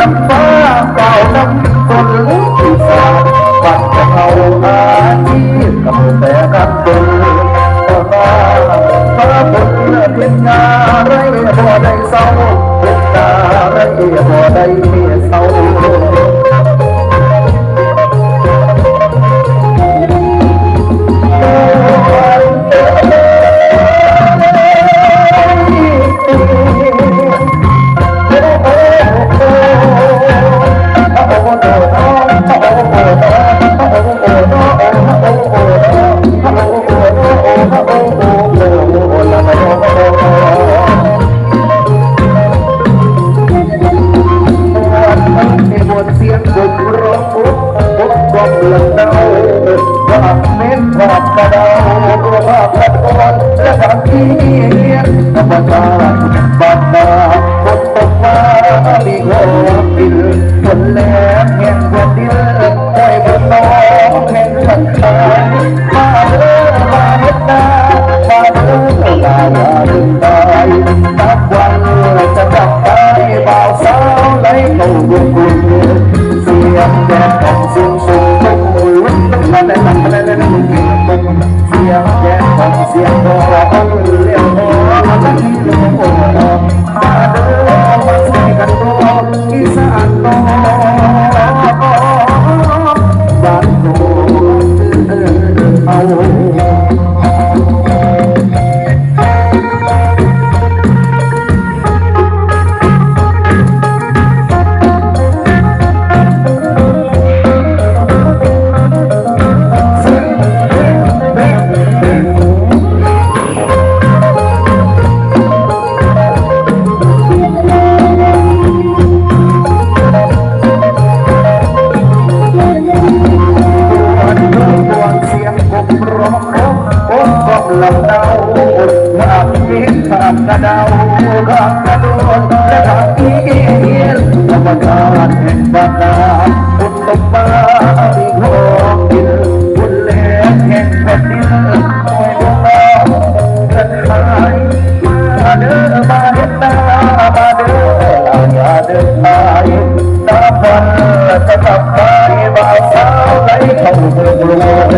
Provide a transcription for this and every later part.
ดำฟ้าเก่าดำคนที่สาดปัดเขาอาชีพกับแต่กับคนก็มาฟ้าฝนเพียงงาไรบ่ได้เศร้าเพียงตาไรบ่ได้เมียเศร้า สียงบุกร้องบุกบุกกลมเลืองเดาว่าเม้นขอบกระเดาว่าพระกรและทำที่เรียนธรรมชาติบัดนาบทตกมามีหัวปิลคนแหลมแห่งแผ่นดินได้บนน้องแห่งสันขายมาเด้อมาเฮ็ดนามาเด้อลาลาดึงตายนับวันจะกลับไปบ่าวสาวไหลเข้าดวงกุล เสียงแดดต้องสูงสูงตุ้งลุ้นตุ้งนั่นนั่นนั่นนั่นนั่นตุ้งเสียงแดดต้องเสียงร้อง ว่าพิษทำกระดาวกับกระโดดและทำที่เหี้ยนธรรมกาศแห่งบาดาลบุญตบมาอีกหอกกินบุญเล็กแห่งแผ่นดินคอยดูแลกันหายมาเด้อมาเห็นหามาเด้ออย่าเดินไปตาพันจะกลับไปบ่าวสาวไหเขาเมือ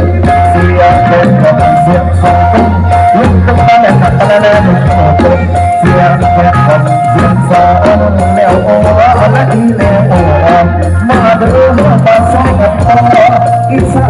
เสียงเพลงเสียงของ Madre, no pasó, no, y se